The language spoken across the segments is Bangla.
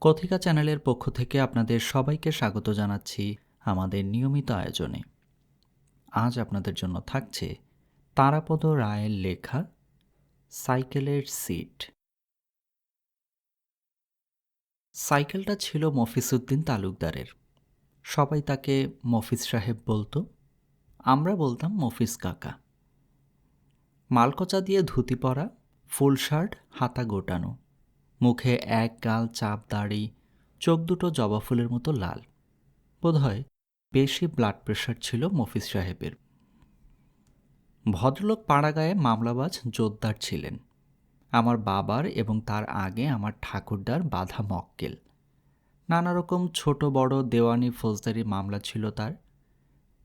কথিকা চ্যানেলের পক্ষ থেকে আপনাদের সবাইকে স্বাগত জানাচ্ছি আমাদের নিয়মিত আয়োজনে। আজ আপনাদের জন্য থাকছে তারাপদ রায়ের লেখা সাইকেলের সিট। সাইকেলটা ছিল মফিসুদ্দিন তালুকদারের। সবাই তাকে মফিজ সাহেব বলতো, আমরা বলতাম মফিজ কাকা। মালকচা দিয়ে ধুতি পরা, ফুল শার্ট, হাতা গোটানো। মুখে এক গাল চাপ দাড়ি, চোখ দুটো জবা ফুলের মতো লাল। বোধহয় বেশি ব্লাড প্রেশার ছিল মফিজ সাহেবের। ভদ্রলোক পাড়াগায়ে মামলাবাজ জোরদার ছিলেন। আমার বাবার এবং তার আগে আমার ঠাকুরদার বাধা মক্কেল। নানা রকম ছোট বড় দেওয়ানি ফৌজদারি মামলা ছিল তার।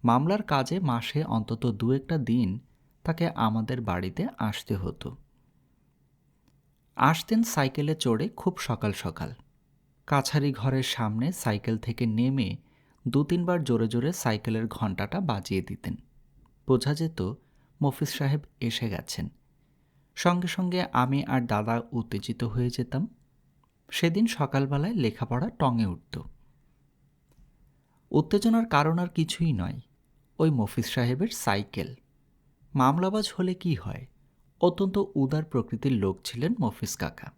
মামলার কাজে মাসে অন্তত দু একটা দিন তাকে আমাদের বাড়িতে আসতে হতো। আসতেন সাইকেলে চড়ে খুব সকাল সকাল। কাছারি ঘরের সামনে সাইকেল থেকে নেমে দু তিনবার জোরে জোরে সাইকেলের ঘণ্টাটা বাজিয়ে দিতেন। বোঝা যেত মফিজ সাহেব এসে গেছেন। সঙ্গে সঙ্গে আমি আর দাদা উত্তেজিত হয়ে যেতাম। সেদিন সকালবেলায় লেখাপড়া টঙে উঠত। উত্তেজনার কারণ আর কিছুই নয়। ওই মফিজ সাহেবের সাইকেল। মামলাবাজ হলে কি হয়? অত্যন্ত উদার প্রকৃতির লোক ছিলেন মফিজ কাকা।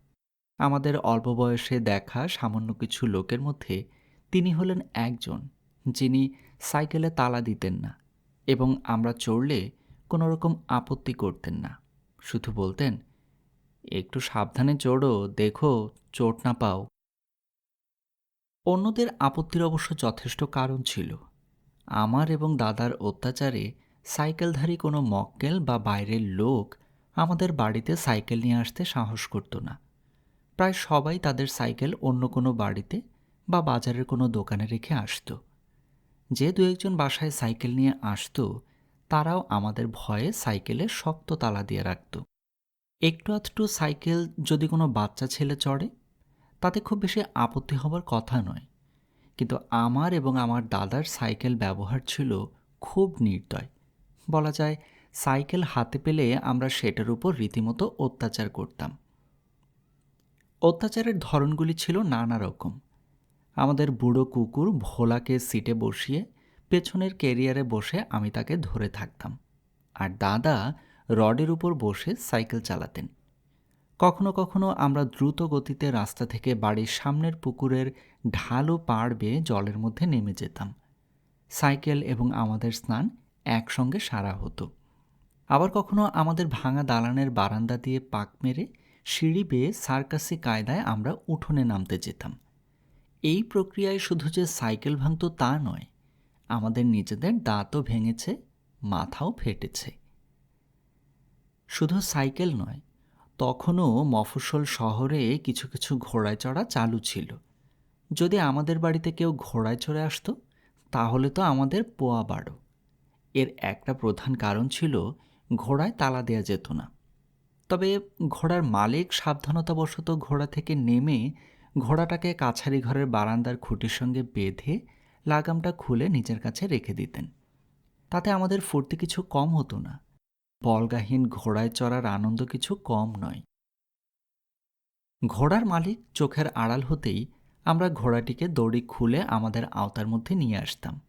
আমাদের অল্প বয়সে দেখা সামান্য কিছু লোকের মধ্যে তিনি হলেন একজন, যিনি সাইকেলে তালা দিতেন না এবং আমরা চড়লে কোনো রকম আপত্তি করতেন না। শুধু বলতেন, একটু সাবধানে চড়ো, দেখো, চোট না পাও। অন্যদের আপত্তির অবশ্য যথেষ্ট কারণ ছিল। আমার এবং দাদার অত্যাচারে সাইকেলধারী কোনো মক্কেল বা বাইরের লোক আমাদের বাড়িতে সাইকেল নিয়ে আসতে সাহস করত না। প্রায় সবাই তাদের সাইকেল অন্য কোনো বাড়িতে বা বাজারের কোনো দোকানে রেখে আসতো। যে দু একজন বাসায় সাইকেল নিয়ে আসতো, তারাও আমাদের ভয়ে সাইকেলে শক্ত তালা দিয়ে রাখত। একটু আধটু সাইকেল যদি কোনো বাচ্চা ছেলে চড়ে, তাতে খুব বেশি আপত্তি হবার কথা নয়। কিন্তু আমার এবং আমার দাদার সাইকেল ব্যবহার ছিল খুব নির্দয়। বলা যায় সাইকেল হাতে পেলে আমরা সেটার উপর রীতিমতো অত্যাচার করতাম। অত্যাচারের ধরনগুলি ছিল নানা রকম। আমাদের বুড়ো কুকুর ভোলাকে সিটে বসিয়ে, পেছনের কেরিয়ারে বসে আমি তাকে ধরে থাকতাম। আর দাদা রডের উপর বসে সাইকেল চালাতেন। কখনো কখনো আমরা দ্রুত গতিতে রাস্তা থেকে বাড়ির সামনের পুকুরের ঢালু পাড় বেয়ে জলের মধ্যে নেমে যেতাম। সাইকেল এবং আমাদের স্নান একসঙ্গে সারা হতো। আবার কখনো আমাদের ভাঙা দালানের বারান্দা দিয়ে পাক মেরে সিঁড়ি বেয়ে সার্কাসি কায়দায় আমরা উঠোনে নামতে যেতাম। এই প্রক্রিয়ায় শুধু যে সাইকেল ভাঙত তা নয়, আমাদের নিজেদের দাঁতও ভেঙেছে, মাথাও ফেটেছে। শুধু সাইকেল নয়, তখনও মফস্বল শহরে কিছু কিছু ঘোড়ায় চড়া চালু ছিল। যদি আমাদের বাড়িতে কেউ ঘোড়ায় চড়ে আসতো, তাহলে তো আমাদের পোয়া বাড়ো। এর একটা প্রধান কারণ ছিল ঘোড়ায় তালা দেয়া যেত না। তবে ঘোড়ার মালিক সাবধানতাবশত ঘোড়া থেকে নেমে ঘোড়াটাকে কাছারি ঘরের বারান্দার খুঁটির সঙ্গে বেঁধে লাগামটা খুলে নিজের কাছে রেখে দিতেন। তাতে আমাদের ফুর্তি কিছু কম হতো না। বলগাহীন ঘোড়ায় চড়ার আনন্দ কিছু কম নয়। ঘোড়ার মালিক চোখের আড়াল হতেই আমরা ঘোড়াটিকে দড়ি খুলে আমাদের আওতার মধ্যে নিয়ে আসতাম।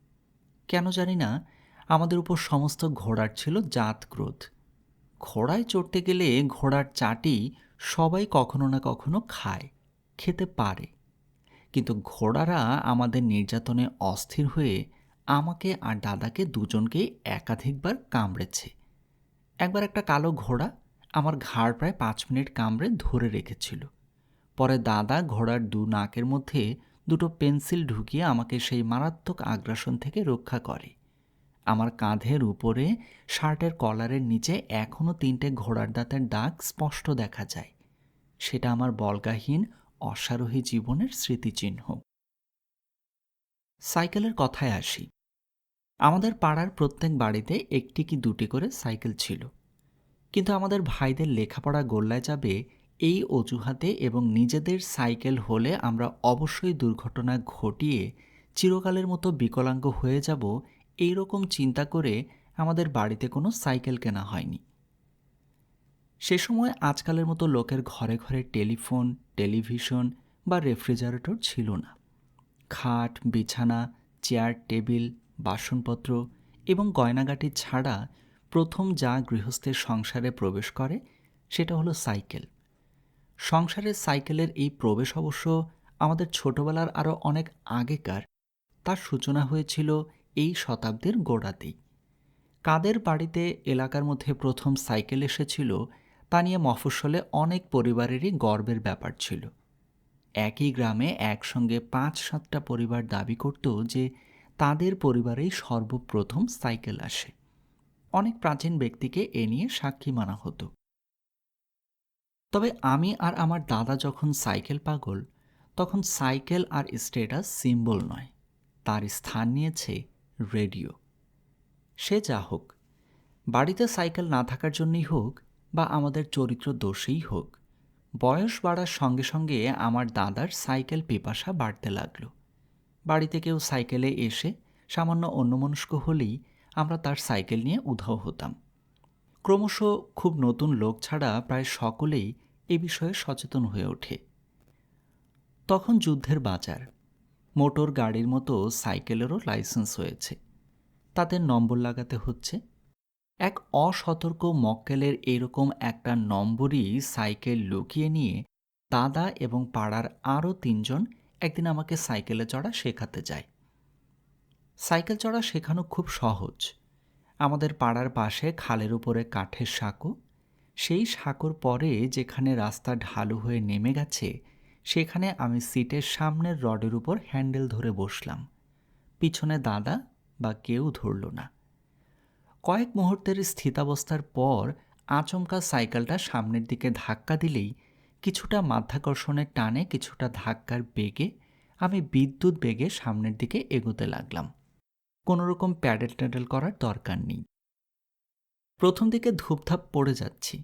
কেন জানি না আমাদের উপর সমস্ত ঘোড়ার ছিল জাত ক্রোধ। ঘোড়ায় চড়তে গেলে ঘোড়ার চাটি সবাই কখনো না কখনো খায়, খেতে পারে। কিন্তু ঘোড়ারা আমাদের নির্যাতনে অস্থির হয়ে আমাকে আর দাদাকে দুজনকেই একাধিকবার কামড়েছে। একবার একটা কালো ঘোড়া আমার ঘাড় প্রায় পাঁচ মিনিট কামড়ে ধরে রেখেছিল। পরে দাদা ঘোড়ার দু নাকের মধ্যে দুটো পেন্সিল ঢুকিয়ে আমাকে সেই মারাত্মক আগ্রাসন থেকে রক্ষা করে। আমার কাঁধের উপরে শার্টের কলারের নিচে এখনও তিনটে ঘোড়ার দাঁতের দাগ স্পষ্ট দেখা যায়। সেটা আমার বলগাহীন, অশ্বারোহী জীবনের স্মৃতিচিহ্ন। সাইকেলের কথায় আসি। আমাদের পাড়ার প্রত্যেক বাড়িতে একটি কি দুটি করে সাইকেল ছিল। কিন্তু আমাদের ভাইদের লেখাপড়া গোল্লায় যাবে এই অজুহাতে এবং নিজেদের সাইকেল হলে আমরা অবশ্যই দুর্ঘটনা ঘটিয়ে চিরকালের মতো বিকলাঙ্গ হয়ে যাব এই রকম চিন্তা করে আমাদের বাড়িতে কোনো সাইকেল কেনা হয়নি। সে সময় আজকালের মতো লোকের ঘরে ঘরে টেলিফোন, টেলিভিশন বা রেফ্রিজারেটর ছিল না। খাট, বিছানা, চেয়ার, টেবিল, বাসনপত্র এবং গয়নাগাটি ছাড়া প্রথম যা গৃহস্থের সংসারে প্রবেশ করে সেটা হলো সাইকেল। সংসারের সাইকেলের এই প্রবেশ অবশ্য আমাদের ছোটবেলার আরও অনেক আগেকার, তার সূচনা হয়েছিল এই শতাব্দীর গোড়াতেই কাদের বাড়িতে এলাকার মধ্যে প্রথম সাইকেল এসেছিল, তা নিয়ে মফস্বলে অনেক পরিবারেরই গর্বের ব্যাপার ছিল। একই গ্রামে একসঙ্গে পাঁচ সাতটা পরিবার দাবি করত যে, তাদের পরিবারেই সর্বপ্রথম সাইকেল আসে। অনেক প্রাচীন ব্যক্তিকে এ নিয়ে সাক্ষী মানা হতো। তবে আমি আর আমার দাদা যখন সাইকেল পাগল, তখন সাইকেল আর স্টেটাস সিম্বল নয়। তার স্থান নিয়েছে রেডিও। সে যা হোক, বাড়িতে সাইকেল না থাকার জন্যই হোক বা আমাদের চরিত্র দোষেই হোক, বয়স বাড়ার সঙ্গে সঙ্গে আমার দাদার সাইকেল পেপাসা বাড়তে লাগল। বাড়িতে কেউ সাইকেলে এসে সামান্য অন্যমনস্ক হলেই আমরা তার সাইকেল নিয়ে উধাও হতাম। ক্রমশ খুব নতুন লোক ছাড়া প্রায় সকলেই এ বিষয়ে সচেতন হয়ে ওঠে। তখন যুদ্ধের বাজার মোটর গাড়ির মতো সাইকেলেরও লাইসেন্স হয়েছে। তাদের নম্বর লাগাতে হচ্ছে। এক অসতর্ক মক্কেলের এরকম একটা নম্বরই সাইকেল লুকিয়ে নিয়ে দাদা এবং পাড়ার আরও তিনজন একদিন আমাকে সাইকেলে চড়া শেখাতে যায়। সাইকেল চড়া শেখানো খুব সহজ। আমাদের পাড়ার পাশে খালের উপরে কাঠের সাঁকো। সেই সাঁকোর পরে যেখানে রাস্তা ঢালু হয়ে নেমে গেছে সেখানে আমি সিটের সামনের রডের উপর হ্যান্ডেল ধরে বসলাম। পিছনে দাদা বা কেউ ধরল না। কয়েক মুহূর্তের স্থিতাবস্থার পর আচমকা সাইকেলটা সামনের দিকে ধাক্কা দিলেই কিছুটা মাধ্যাকর্ষণের টানে কিছুটা ধাক্কার বেগে আমি বিদ্যুৎ বেগে সামনের দিকে এগোতে লাগলাম। কোনো রকম প্যাডেল ট্যাডেল করার দরকার নেই। প্রথম দিকে ধূপধাপ পড়ে যাচ্ছি।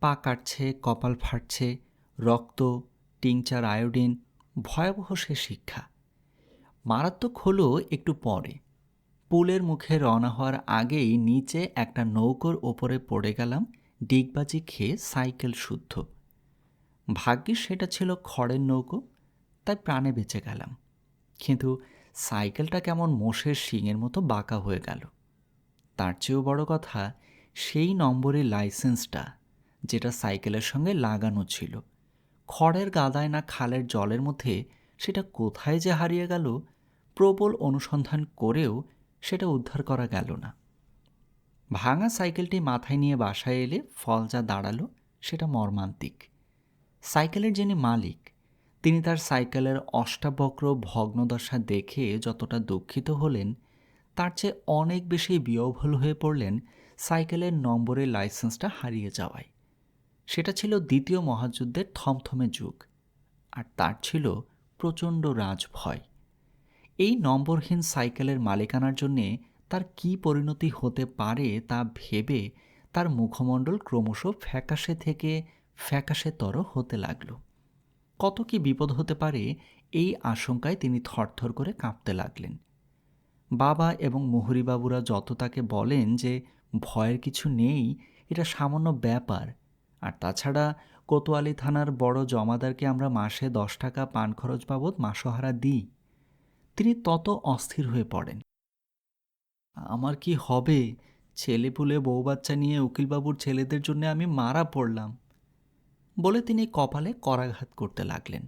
পা কাটছে, কপাল ফাটছে, রক্ত টিংচার আয়োডিন, ভয়াবহ সে শিক্ষা। মারাত্মক হলো একটু পরে। পুলের মুখে রওনা হওয়ার আগেই নিচে একটা নৌকোর ওপরে পড়ে গেলাম, ডিগবাজি খেয়ে সাইকেল শুদ্ধ। ভাগ্যিস সেটা ছিল খড়ের নৌকো, তাই প্রাণে বেঁচে গেলাম। কিন্তু সাইকেলটা কেমন মোষের শিঙের মতো বাঁকা হয়ে গেল। তার চেয়েও বড় কথা, সেই নম্বরের লাইসেন্সটা, যেটা সাইকেলের সঙ্গে লাগানো ছিল। খড়ের গাদায় না খালের জলের মধ্যে সেটা কোথায় যে হারিয়ে গেল, প্রবল অনুসন্ধান করেও সেটা উদ্ধার করা গেল না। ভাঙা সাইকেলটি মাথায় নিয়ে বাসায় এলে ফল যা দাঁড়াল সেটা মর্মান্তিক। সাইকেলের যিনি মালিক, তিনি তার সাইকেলের অষ্টাবক্র ভগ্নদশা দেখে যতটা দুঃখিত হলেন, তার চেয়ে অনেক বেশি বিয়ভল হয়ে পড়লেন সাইকেলের নম্বরের লাইসেন্সটা হারিয়ে যাওয়ায়। সেটা ছিল দ্বিতীয় মহাযুদ্ধের থমথমে যুগ, আর তার ছিল প্রচণ্ড রাজভয়। এই নম্বরহীন সাইকেলের মালিকানার জন্যে তার কি পরিণতি হতে পারে তা ভেবে তার মুখমণ্ডল ক্রমশ ফ্যাকাশে থেকে ফ্যাকাশেতর হতে লাগল। কত কি বিপদ হতে পারে এই আশঙ্কায় তিনি থরথর করে কাঁপতে লাগলেন। বাবা এবং মুহুরিবাবুরা যত তাকে বলেন যে ভয়ের কিছু নেই, এটা সামান্য ব্যাপার আর তাছাড়া কোতোয়ালি থানার বড় জমাদারকে আমরা মাসে দশ টাকা পান খরচ বাবদ মাসহারা দিই। তিনি তত অস্থির হয়ে পড়েন। আমার কি হবে? ছেলে পুলে বউ বাচ্চা নিয়ে উকিলবাবুর ছেলেদের জন্য আমি মারা পড়লাম বলে তিনি কপালে করাঘাত করতে লাগলেন।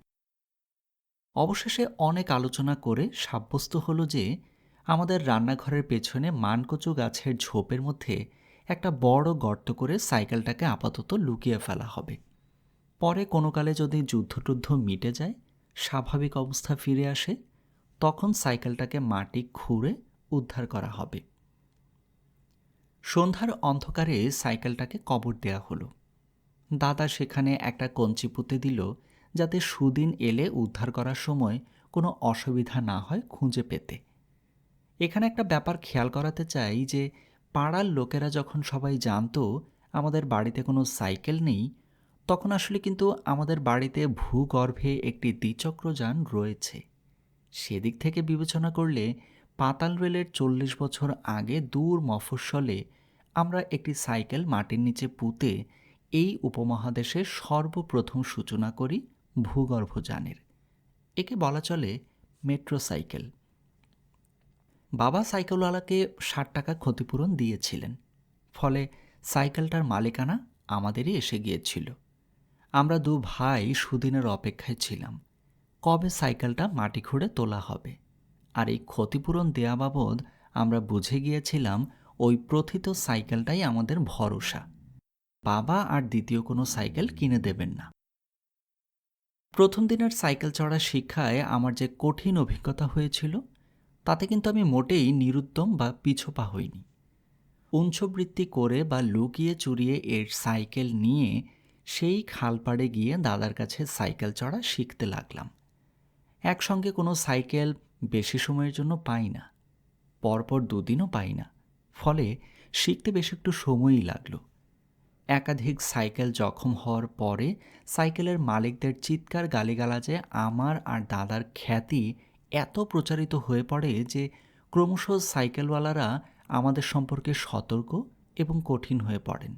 অবশেষে অনেক আলোচনা করে সাব্যস্ত হলো যে, আমাদের রান্নাঘরের পেছনে মানকচু গাছের ঝোপের মধ্যে একটা বড় গর্ত করে সাইকেলটাকে আপাতত লুকিয়ে ফেলা হবে। পরে কোনো কালে যদি যুদ্ধটুদ্ধ মিটে যায়, স্বাভাবিক অবস্থা ফিরে আসে, তখন সাইকেলটাকে মাটি খুঁড়ে উদ্ধার করা হবে। সন্ধ্যার অন্ধকারে সাইকেলটাকে কবর দেয়া হলো। দাদা সেখানে একটা কঞ্চি পুঁতে দিল যাতে সুদিন এলে উদ্ধার করার সময় কোনো অসুবিধা না হয় খুঁজে পেতে। এখানে একটা ব্যাপার খেয়াল করাতে চাই যে পাড়ার লোকেরা যখন সবাই জানতো আমাদের বাড়িতে কোনো সাইকেল নেই, তখন আসলে কিন্তু আমাদের বাড়িতে ভূগর্ভে একটি দ্বিচক্রযান রয়েছে। সেদিক থেকে বিবেচনা করলে পাতাল রেলের চল্লিশ বছর আগে দূর মফস্বলে আমরা একটি সাইকেল মাটির নিচে পুঁতে এই উপমহাদেশের সর্বপ্রথম সূচনা করি ভূগর্ভযানের। একে বলা চলে মেট্রো সাইকেল বাবা সাইকেলওয়ালাকে ষাট টাকা ক্ষতিপূরণ দিয়েছিলেন। ফলে সাইকেলটার মালিকানা আমাদেরই এসে গিয়েছিল। আমরা দু ভাই সুদিনের অপেক্ষায় ছিলাম। কবে সাইকেলটা মাটি খুঁড়ে তোলা হবে? আর এই ক্ষতিপূরণ দেয়া বাবদ আমরা বুঝে গিয়েছিলাম ওই প্রথিত সাইকেলটাই আমাদের ভরসা। বাবা আর দ্বিতীয় কোনো সাইকেল কিনে দেবেন না। প্রথম দিনের সাইকেল চড়া শিক্ষায় আমার যে কঠিন অভিজ্ঞতা হয়েছিল তাতে কিন্তু আমি মোটেই নিরুদ্যম বা পিছপা হইনি। উঞ্চবৃত্তি করে বা লুকিয়ে চুরিয়ে এর সাইকেল নিয়ে সেই খালপাড়ে গিয়ে দাদার কাছে সাইকেল চড়া শিখতে লাগলাম। একসঙ্গে কোনো সাইকেল বেশি সময়ের জন্য পাই না। পরপর দুদিনও পাই না। ফলে শিখতে বেশ একটু সময়ই লাগল। একাধিক সাইকেল জখম হওয়ার পরে সাইকেলের মালিকদের চিৎকার গালিগালাজে আমার আর দাদার খ্যাতি এত প্রচারিত হয়ে পড়ে যে ক্রমশ সাইকেলওয়ালারা আমাদের সম্পর্কে সতর্ক এবং কঠিন হয়ে পড়েন।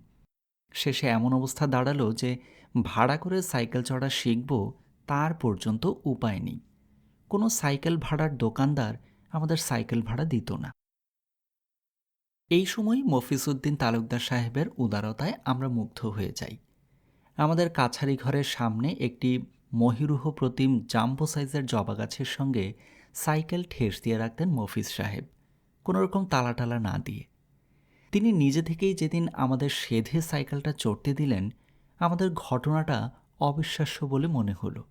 শেষে এমন অবস্থা দাঁড়াল যে ভাড়া করে সাইকেল চড়া শিখব তার পর্যন্ত উপায় নেই। কোনো সাইকেল ভাড়ার দোকানদার আমাদের সাইকেল ভাড়া দিত না। এই সময় মফিসুদ্দিন তালুকদার সাহেবের উদারতায় আমরা মুগ্ধ হয়ে যাই। আমাদের কাছারি ঘরের সামনে একটি মহিরুহ প্রতিম জাম্বো সাইজের জবা গাছের সঙ্গে সাইকেল ঠেস দিয়ে রাখতেন মফিজ সাহেব, কোনো রকম তালা টালা না দিয়ে। তিনি নিজে থেকেই যেদিন আমাদের সেধে সাইকেলটা চড়তে দিলেন, আমাদের ঘটনাটা অবিশ্বাস্য বলে মনে হলো।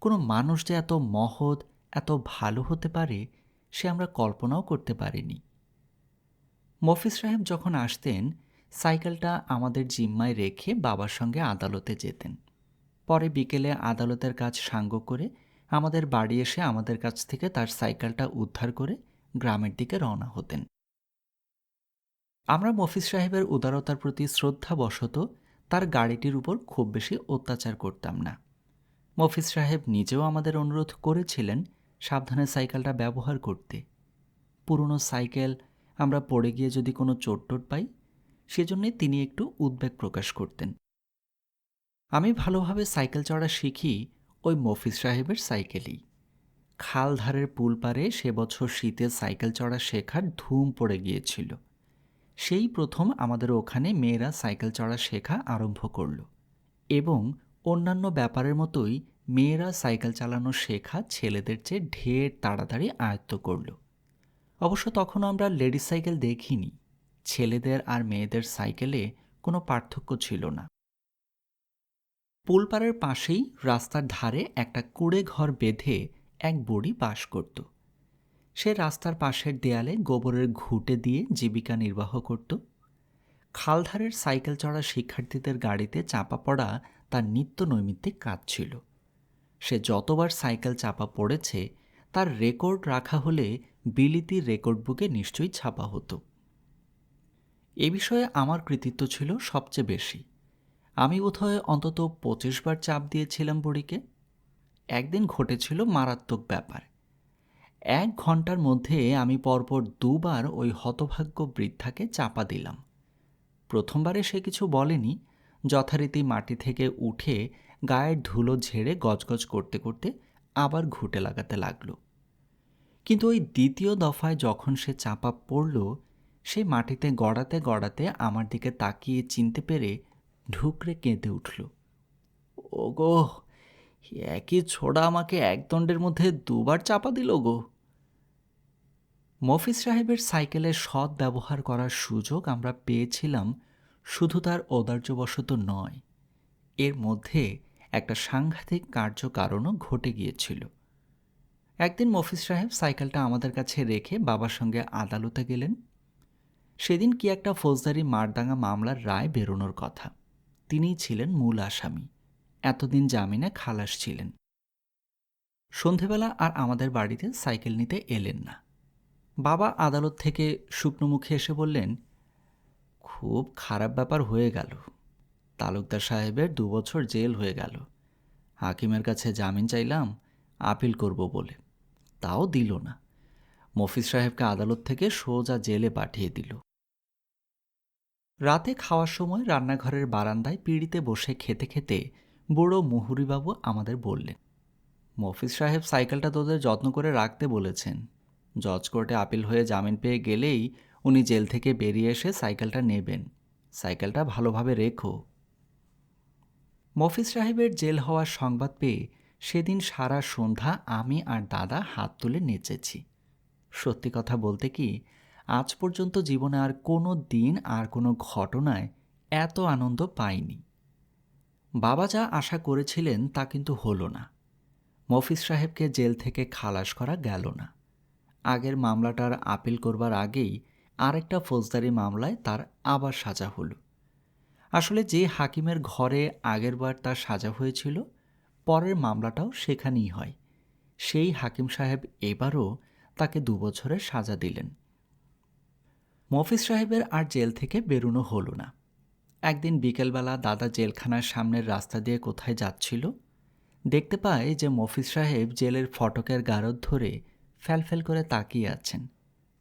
কোনো মানুষ যে এত মহৎ, এত ভালো হতে পারে, সে আমরা কল্পনাও করতে পারিনি। মফিজ সাহেব যখন আসতেন, সাইকেলটা আমাদের জিম্মায় রেখে বাবার সঙ্গে আদালতে যেতেন। পরে বিকেলে আদালতের কাজ সাঙ্গ করে আমাদের বাড়ি এসে আমাদের কাছ থেকে তার সাইকেলটা উদ্ধার করে গ্রামের দিকে রওনা হতেন। আমরা মফিজ সাহেবের উদারতার প্রতি শ্রদ্ধাবশত তার গাড়িটির উপর খুব বেশি অত্যাচার করতাম না। মফিজ সাহেব নিজেও আমাদের অনুরোধ করেছিলেন সাবধানে সাইকেলটা ব্যবহার করতে। পুরনো সাইকেল, আমরা পড়ে গিয়ে যদি কোনো চোট টোট পাই, সেজন্যে তিনি একটু উদ্বেগ প্রকাশ করতেন। আমি ভালোভাবে সাইকেল চড়া শিখি ওই মফিজ সাহেবের সাইকেলেই। খালধারের পুল পারে সে বছর শীতে সাইকেল চড়া শেখার ধুম পড়ে গিয়েছিল। সেই প্রথম আমাদের ওখানে মেয়েরা সাইকেল চড়া শেখা আরম্ভ করল এবং অন্যান্য ব্যাপারের মতোই মেয়েরা সাইকেল চালানো শেখা ছেলেদের চেয়ে ঢের তাড়াতাড়ি আয়ত্ত করল। অবশ্য তখন আমরা লেডিস সাইকেল দেখিনি। ছেলেদের আর মেয়েদের সাইকেলে কোনো পার্থক্য ছিল না। পুলপাড়ের পাশেই রাস্তার ধারে একটা কুড়ে ঘর বেঁধে এক বুড়ি বাস করত। সে রাস্তার পাশের দেয়ালে গোবরের ঘুঁটে দিয়ে জীবিকা নির্বাহ করত। খালধারের সাইকেল চড়া শিক্ষার্থীদের গাড়িতে চাপা পড়া তার নিত্য নৈমিত্তিক কাজ ছিল। সে যতবার সাইকেল চাপা পড়েছে, তার রেকর্ড রাখা হলে বিলিতির রেকর্ড বুকে নিশ্চয়ই ছাপা হতো। এ বিষয়ে আমার কৃতিত্ব ছিল সবচেয়ে বেশি। আমি বোধহয় অন্তত পঁচিশ বার চাপ দিয়েছিলাম বুড়িকে। একদিন ঘটেছিল মারাত্মক ব্যাপার। এক ঘণ্টার মধ্যে আমি পরপর দুবার ওই হতভাগ্য বৃদ্ধাকে চাপা দিলাম। প্রথমবারে সে কিছু বলেনি, যথারীতি মাটি থেকে উঠে গায়ের ধুলো ঝেড়ে গজগজ করতে করতে আবার ঘুটে লাগাতে লাগল। কিন্তু ওই দ্বিতীয় দফায় যখন সে চাপা পড়ল, সে মাটিতে গড়াতে গড়াতে আমার দিকে তাকিয়ে চিনতে পেরে ঢুকরে কেঁদে উঠল। ওগো একই ছোড়া আমাকে একদণ্ডের মধ্যে দুবার চাপা দিল গো? মফিজ সাহেবের সাইকেলের সৎ ব্যবহার করার সুযোগ আমরা পেয়েছিলাম শুধু তার ঔদার্যবশত নয়, এর মধ্যে একটা সাংঘাতিক কার্যকারণও ঘটে গিয়েছিল। একদিন মফিজ সাহেব সাইকেলটা আমাদের কাছে রেখে বাবার সঙ্গে আদালতে গেলেন। সেদিন কি একটা ফৌজদারি মারদাঙ্গা মামলার রায় বেরোনোর কথা। তিনিই ছিলেন মূল আসামি। এতদিন জামিনে খালাস ছিলেন। সন্ধেবেলা আর আমাদের বাড়িতে সাইকেল নিতে এলেন না। বাবা আদালত থেকে শুকনো মুখে এসে বললেন, খুব খারাপ ব্যাপার হয়ে গেল। তালুকদার সাহেবের দু বছর জেল হয়ে গেল। হাকিমের কাছে জামিন চাইলাম, আপিল করব বলে। তাও দিল না। মফিজ সাহেবকে আদালত থেকে সোজা জেলে পাঠিয়ে দিল। রাতে খাওয়ার সময় রান্নাঘরের বারান্দায় পিড়িতে বসে খেতে খেতে বুড়ো মুহুরিবাবু আমাদের বললেন, মফিজ সাহেব, সাইকেলটা তোদের যত্ন করে রাখতে বলেছেন। জজ কোর্টে আপিল হয়ে জামিন পেয়ে গেলেই উনি জেল থেকে বেরিয়ে এসে সাইকেলটা নেবেন। সাইকেলটা ভালোভাবে রেখো। মফিজ সাহেবের জেল হওয়ার সংবাদ পেয়ে সেদিন সারা সন্ধ্যা আমি আর দাদা হাত তুলে নেচেছি। সত্যি কথা বলতে কি আজ পর্যন্ত জীবনে আর কোনো দিন আর কোনো ঘটনায় এত আনন্দ পাইনি। বাবা যা আশা করেছিলেন তা কিন্তু হলো না। মফিজ সাহেবকে জেল থেকে খালাস করা গেল না। আগের মামলাটার আপিল করবার আগেই আরেকটা ফৌজদারি মামলায় তার আবার সাজা হলো। আসলে যে হাকিমের ঘরে আগেরবার তার সাজা হয়েছিল, পরের মামলাটাও সেখানেই হয়। সেই হাকিম সাহেব এবারও তাকে দুবছরের সাজা দিলেন। মফিজ সাহেবের আর জেল থেকে বেরোনো হলো না। একদিন বিকেলবেলা দাদা জেলখানার সামনের রাস্তা দিয়ে কোথায় যাচ্ছিল, দেখতে পায় যে মফিজ সাহেব জেলের ফটকের গারদ ধরে ফ্যালফ্যাল করে তাকিয়ে আছেন।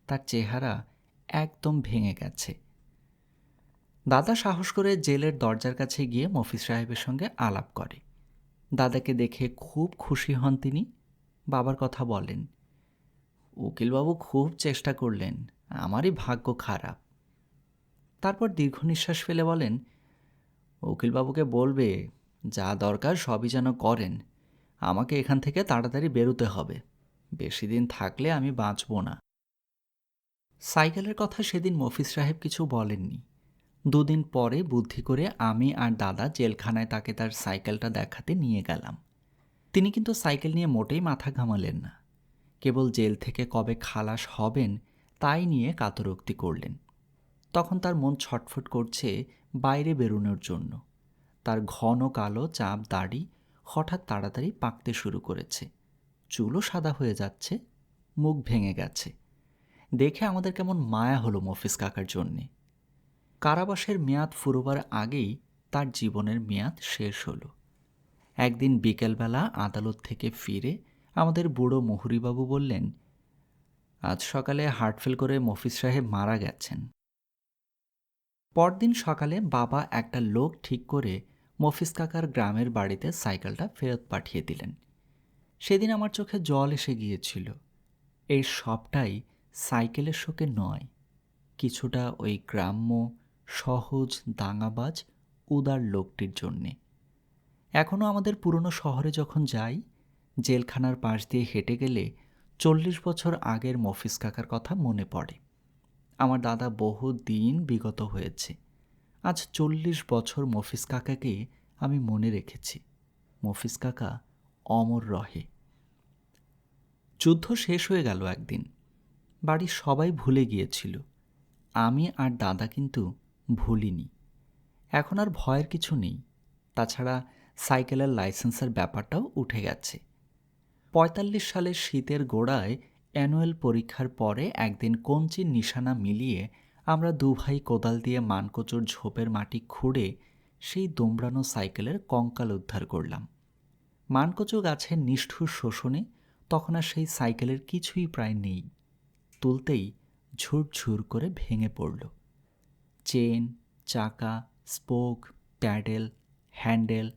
তার চেহারা একদম ভেঙে গেছে। দাদা সাহস করে জেলের দরজার কাছে গিয়ে মফিজ সাহেবের সঙ্গে আলাপ করে। দাদাকে দেখে খুব খুশি হন তিনি। বাবার কথা বলেন। উকিলবাবু খুব চেষ্টা করলেন। আমারই ভাগ্য খারাপ। তারপর দীর্ঘ নিঃশ্বাস ফেলে বলেন, উকিলবাবুকে বলবে, যা দরকার সবই যেন করেন। আমাকে এখান থেকে তাড়াতাড়ি বেরোতে হবে। বেশি দিন থাকলে আমি বাঁচব না। সাইকেলের কথা সেদিন মফিজ সাহেব কিছু বলেননি। দুদিন পরে বুদ্ধি করে আমি আর দাদা জেলখানায় তাকে তার সাইকেলটা দেখাতে নিয়ে গেলাম। তিনি কিন্তু সাইকেল নিয়ে মোটেই মাথা ঘামালেন না। কেবল জেল থেকে কবে খালাস হবেন তাই নিয়ে কাতরোক্তি করলেন। তখন তার মন ছটফট করছে বাইরে বেরোনোর জন্য। তার ঘন কালো চাপ দাড়ি হঠাৎ তাড়াতাড়ি পাকতে শুরু করেছে। চুলও সাদা হয়ে যাচ্ছে, মুখ ভেঙে গেছে। দেখে আমাদের কেমন মায়া হলো মফিজ কাকার জন্যে। কারাবাসের মেয়াদ ফুরোবার আগেই তার জীবনের মেয়াদ শেষ হলো। একদিন বিকেলবেলা আদালত থেকে ফিরে আমাদের বুড়ো মুহুরিবাবু বললেন আজ সকালে হার্টফেল করে মফিজ সাহেব মারা গেছেন। পরদিন সকালে বাবা একটা লোক ঠিক করে মফিজ কাকার গ্রামের বাড়িতে সাইকেলটা ফেরত পাঠিয়ে দিলেন। সেদিন আমার চোখে জল এসে গিয়েছিল। এই সবটাই সাইকেলের শোকে নয়, কিছুটা ওই গ্রাম্য, সহজ, দাঙ্গাবাজ, উদার লোকটির জন্যে। এখনও আমাদের পুরনো শহরে যখন যাই, জেলখানার পাশ দিয়ে হেঁটে গেলে চল্লিশ বছর আগের মফিস কাকার কথা মনে পড়ে। আমার দাদা বহু দিন বিগত হয়েছে। আজ চল্লিশ বছর মফিজ কাকাকে আমি মনে রেখেছি। মফিস কাকা অমর রহে। যুদ্ধ শেষ হয়ে গেল একদিন। বাড়ির সবাই ভুলে গিয়েছিল। আমি আর দাদা কিন্তু ভুলিনি। এখন আর ভয়ের কিছু নেই। তাছাড়া সাইকেলের লাইসেন্সের ব্যাপারটাও উঠে গেছে। পঁয়তাল্লিশ সালের শীতের গোড়ায় অ্যানুয়াল পরীক্ষার পরে একদিন কঞ্চির নিশানা মিলিয়ে আমরা দুভাই কোদাল দিয়ে মানকোচর ঝোপের মাটি খুঁড়ে সেই দোমড়ানো সাইকেলের কঙ্কাল উদ্ধার করলাম। মানকোচো গাছের নিষ্ঠুর শোষণে তখন আর সেই সাইকেলের কিছুই প্রায় নেই। তুলতেই ঝুরঝুর করে ভেঙে পড়ল। চেন, চাকা, স্পোক, প্যাডেল, হ্যান্ডেল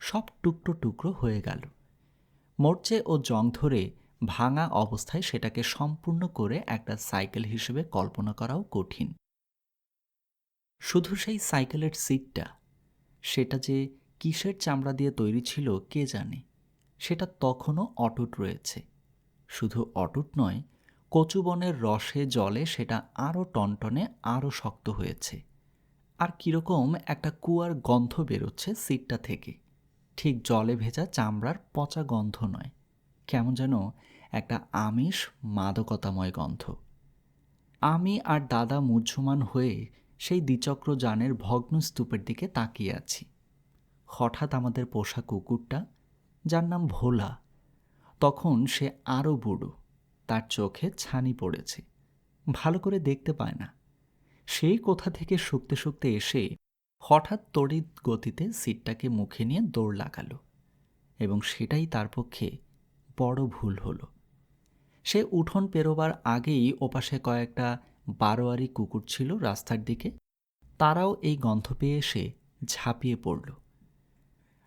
সব টুকরো টুকরো হয়ে গেল। মোর্চে ও জং ধরে ভাঙা অবস্থায় সেটাকে সম্পূর্ণ করে একটা সাইকেল হিসেবে কল্পনা করাও কঠিন। শুধু সেই সাইকেলের সিটটা, সেটা যে কিসের চামড়া দিয়ে তৈরি ছিল কে জানে, সেটা তখনও অটুট রয়েছে। শুধু অটুট নয় কচুবনের রসে জলে সেটা আরও টনটনে আরও শক্ত হয়েছে। আর কীরকম একটা কুয়ার গন্ধ বেরোচ্ছে সিটটা থেকে। ঠিক জলে ভেজা চামড়ার পচা গন্ধ নয়। কেমন যেন একটা আমিষ মাদকতাময় গন্ধ। আমি আর দাদা মুহ্যমান হয়ে সেই দ্বিচক্র যানের ভগ্ন স্তূপের দিকে তাকিয়ে আছি। হঠাৎ আমাদের পোষা কুকুরটা, যার নাম ভোলা, তখন সে আরও বুড়ো, তার চোখে ছানি পড়েছে। ভালো করে দেখতে পায় না। সেই কোথা থেকে শুকতে শুকতে এসে হঠাৎ তড়িৎ গতিতে সিটটাকে মুখে নিয়ে দৌড় লাগালো এবং সেটাই তার পক্ষে বড় ভুল হলো। সে উঠোন পেরোবার আগেই ওপাশে কয়েকটা বারোয়ারি কুকুর ছিল রাস্তার দিকে। তারাও এই গন্ধ পেয়ে এসে ঝাঁপিয়ে পড়ল।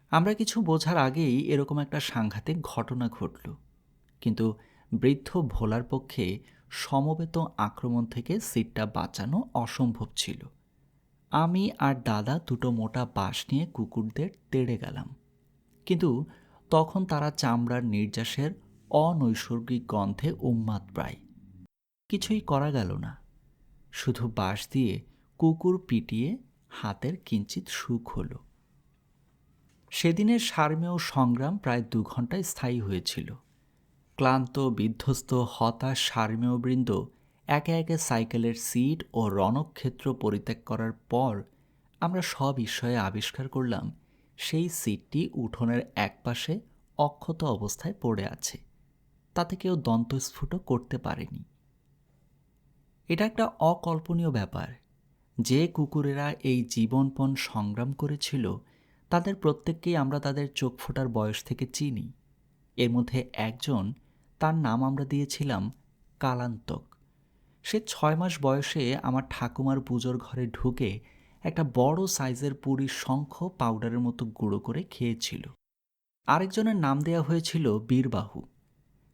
আমরা কিছু বোঝার আগেই এরকম একটা সাংঘাতিক ঘটনা ঘটল। কিন্তু বৃদ্ধ ভোলার পক্ষে সমবেত আক্রমণ থেকে সিটটা বাঁচানো অসম্ভব ছিল। আমি আর দাদা দুটো মোটা বাঁশ নিয়ে কুকুরদের তেড়ে গেলাম। কিন্তু তখন তারা চামড়ার নির্যাসের, অনৈসর্গিক গন্ধে উন্মাদ প্রায়। কিছুই করা গেল না। শুধু বাঁশ দিয়ে কুকুর পিটিয়ে হাতের কিঞ্চিত সুখ হলো। সেদিনের সারমেয় সংগ্রাম প্রায় দু ঘন্টায় স্থায়ী হয়েছিল। ক্লান্ত, বিধ্বস্ত, হতাশ সারমেয়বৃন্দ একে একে সাইকেলের সিট ও রণক্ষেত্র পরিত্যাগ করার পর আমরা সবিস্ময়ে আবিষ্কার করলাম, সেই সিটটি উঠোনের একপাশে অক্ষত অবস্থায় পড়ে আছে। তাতে কেউ দন্তস্ফুট করতে পারেনি। এটা একটা অকল্পনীয় ব্যাপার। যে কুকুরেরা এই জীবনপণ সংগ্রাম করেছিল, তাদের প্রত্যেককেই আমরা তাদের চোখ ফোটার বয়স থেকে চিনি। এর মধ্যে একজন, তার নাম আমরা দিয়েছিলাম কালান্তক। সে ছয় মাস বয়সে আমার ঠাকুমার পুজোর ঘরে ঢুকে একটা বড় সাইজের পুরী শঙ্খ পাউডারের মতো গুঁড়ো করে খেয়েছিল। আরেকজনের নাম দেয়া হয়েছিল বীরবাহু।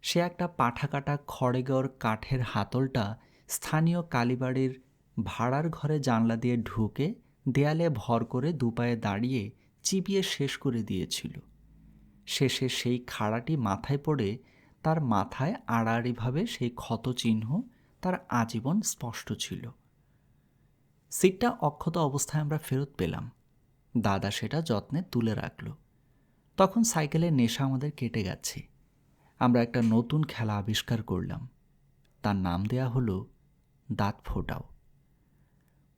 সে একটা পাঠাকাটা খড়েগড় কাঠের হাতলটা স্থানীয় কালীবাড়ির ভাড়ার ঘরে জানলা দিয়ে ঢুকে দেয়ালে ভর করে দুপায়ে দাঁড়িয়ে চিবিয়ে শেষ করে দিয়েছিল। শেষে সেই খাড়াটি মাথায় পড়ে তার মাথায় আড়াআড়িভাবে সেই ক্ষত চিহ্ন তার আজীবন স্পষ্ট ছিল। সিটটা অক্ষত অবস্থায় আমরা ফেরত পেলাম। দাদা সেটা যত্নে তুলে রাখল। তখন সাইকেলের নেশা আমাদের কেটে গেছে। আমরা একটা নতুন খেলা আবিষ্কার করলাম। তার নাম দেয়া হলো দাঁত ফোটাও।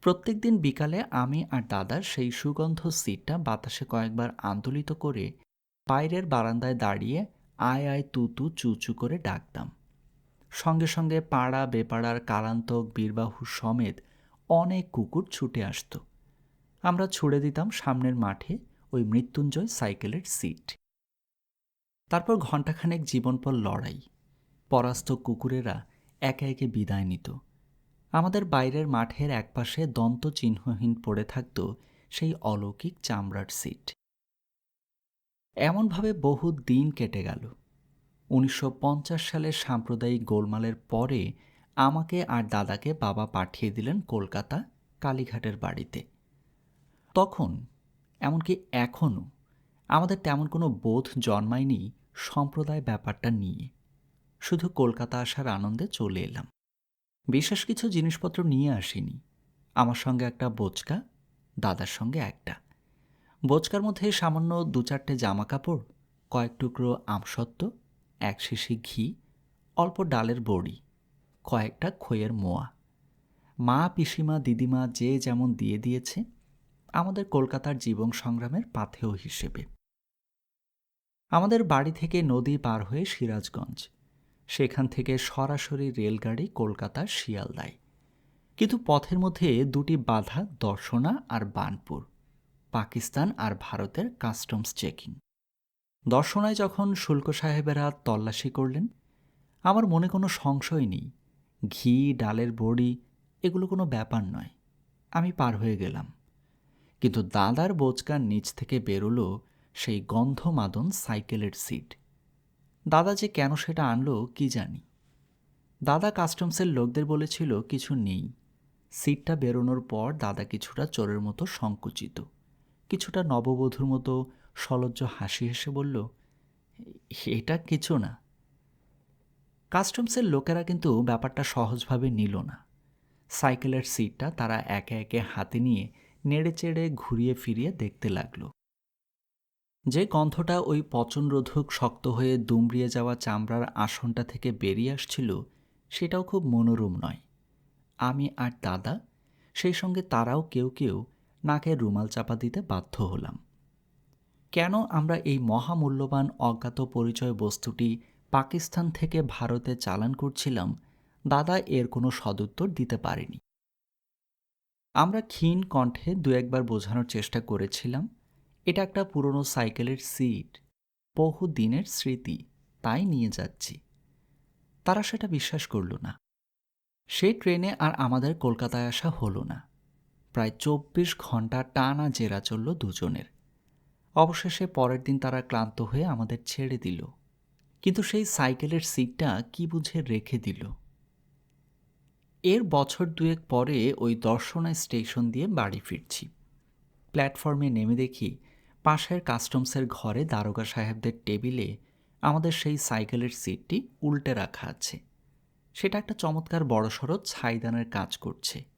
প্রত্যেক দিন বিকালে আমি আর দাদার সেই সুগন্ধ সিটটা বাতাসে কয়েকবার আন্দোলিত করে বাইরের বারান্দায় দাঁড়িয়ে আয় আয় তুতু চুচু করে ডাকতাম। সঙ্গে সঙ্গে পাড়া, বেপাড়ার কালান্তক, বীরবাহু সমেত অনেক কুকুর ছুটে আসত। আমরা ছুড়ে দিতাম সামনের মাঠে ওই মৃত্যুঞ্জয় সাইকেলের সিট। তারপর ঘণ্টাখানেক জীবনপর লড়াই। পরাস্ত কুকুরেরা একে একে বিদায় নিত। আমাদের বাইরের মাঠের একপাশে দন্ত চিহ্নহীন পড়ে থাকত সেই অলৌকিক চামড়ার সিট। এমনভাবে বহু দিন কেটে গেল। উনিশশো পঞ্চাশ সালের সাম্প্রদায়িক গোলমালের পরে আমাকে আর দাদাকে বাবা পাঠিয়ে দিলেন কলকাতা, কালীঘাটের বাড়িতে। তখন, এমনকি এখনও, আমাদের তেমন কোনো বোধ জন্মায়নি সম্প্রদায় ব্যাপারটা নিয়ে। শুধু কলকাতা আসার আনন্দে চলে এলাম। বিশেষ কিছু জিনিসপত্র নিয়ে আসিনি। আমার সঙ্গে একটা বোচকা, দাদার সঙ্গে একটা। বোচকার মধ্যে সামান্য দু চারটে জামা কাপড় কয়েক টুকরো আমসত্ত্ব এক শিশি ঘি, অল্প ডালের বড়ি, কয়েকটা খইয়ের মোয়া। মা, পিসিমা, দিদিমা যে যেমন দিয়ে দিয়েছে, আমাদের কলকাতার জীবন সংগ্রামের পাথেয় হিসেবে। আমাদের বাড়ি থেকে নদী পার হয়ে সিরাজগঞ্জ। সেখান থেকে সরাসরি রেলগাড়ি কলকাতার শিয়ালদায়। কিন্তু পথের মধ্যে দুটি বাধা, দর্শনা আর বানপুর, পাকিস্তান আর ভারতের কাস্টমস চেকিং। দর্শনায় যখন শুল্ক সাহেবেরা তল্লাশি করলেন, আমার মনে কোনো সংশয় নেই। ঘি, ডালের বড়ি, এগুলো কোনো ব্যাপার নয়। আমি পার হয়ে গেলাম। কিন্তু দাদার বোচকার নিচ থেকে বেরোলো সেই গন্ধমাদন সাইকেলের সিট। দাদা যে কেন সেটা আনলো কি জানি। দাদা কাস্টমসের লোকদের বলেছিল কিছু নেই। সিটটা বেরোনোর পর দাদা কিছুটা চোরের মতো সংকুচিত। কিছুটা নববধূর মতো সলজ্জ হাসি হেসে বলল, এটা কিছু না। কাস্টমসের লোকেরা কিন্তু ব্যাপারটা সহজভাবে নিল না। সাইকেলের সিটটা তারা একে একে হাতে নিয়ে নেড়ে চেড়ে ঘুরিয়ে ফিরিয়ে দেখতে লাগল। যে গন্ধটা ওই পচনরোধক শক্ত হয়ে দুমড়িয়ে যাওয়া চামড়ার আসনটা থেকে বেরিয়ে আসছিল, সেটাও খুব মনোরম নয়। আমি আর দাদা, সেই সঙ্গে তারাও কেউ কেউ নাকে রুমাল চাপা দিতে বাধ্য হলাম। কেন আমরা এই মহামূল্যবান অজ্ঞাত পরিচয় বস্তুটি পাকিস্তান থেকে ভারতে চালান করছিলাম, দাদা এর কোনো সদুত্তর দিতে পারেনি। আমরা ক্ষীণ কণ্ঠে দু একবার বোঝানোর চেষ্টা করেছিলাম, এটা একটা পুরনো সাইকেলের সিট, বহু দিনের স্মৃতি, তাই নিয়ে যাচ্ছি। তারা সেটা বিশ্বাস করল না। সে ট্রেনে আর আমাদের কলকাতায় আসা হলো না। প্রায় চব্বিশ ঘণ্টা টানা জেরা চলল দুজনের। অবশেষে পরের দিন তারা ক্লান্ত হয়ে আমাদের ছেড়ে দিল। কিন্তু সেই সাইকেলের সিটটা কি বুঝে রেখে দিল? এর বছর দুয়েক পরে ওই দর্শনা স্টেশন দিয়ে বাড়ি ফিরছি। প্ল্যাটফর্মে নেমে দেখি পাশের কাস্টমসের ঘরে দারোগা সাহেবদের টেবিলে আমাদের সেই সাইকেলের সিটটি উল্টে রাখা আছে। সেটা একটা চমৎকার বড়সড় ছাইদানের কাজ করছে।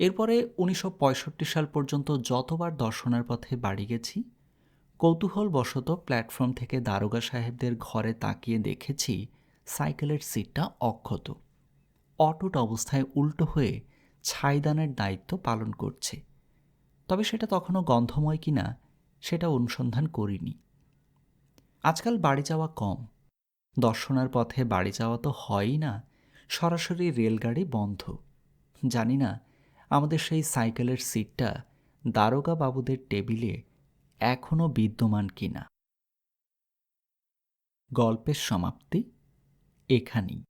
এরপরে উনিশশো পঁয়ষট্টি সাল পর্যন্ত যতবার দর্শনার পথে বাড়ি গেছি, কৌতূহলবশত প্ল্যাটফর্ম থেকে দারোগা সাহেবদের ঘরে তাকিয়ে দেখেছি সাইকেলের সিটটা অক্ষত। অটুট অবস্থায় উল্টো হয়ে ছাইদানের দায়িত্ব পালন করছে। তবে সেটা তখনও গন্ধময় কিনা, সেটা অনুসন্ধান করিনি। আজকাল বাড়ি যাওয়া কম। দর্শনার পথে বাড়ি যাওয়া তো হয়ই না, সরাসরি রেলগাড়ি বন্ধ। জানি না আমাদের সেই সাইকেলের সিটটা দারোগা বাবুদের টেবিলে এখনও বিদ্যমান কিনা? গল্পের সমাপ্তি এখানেই।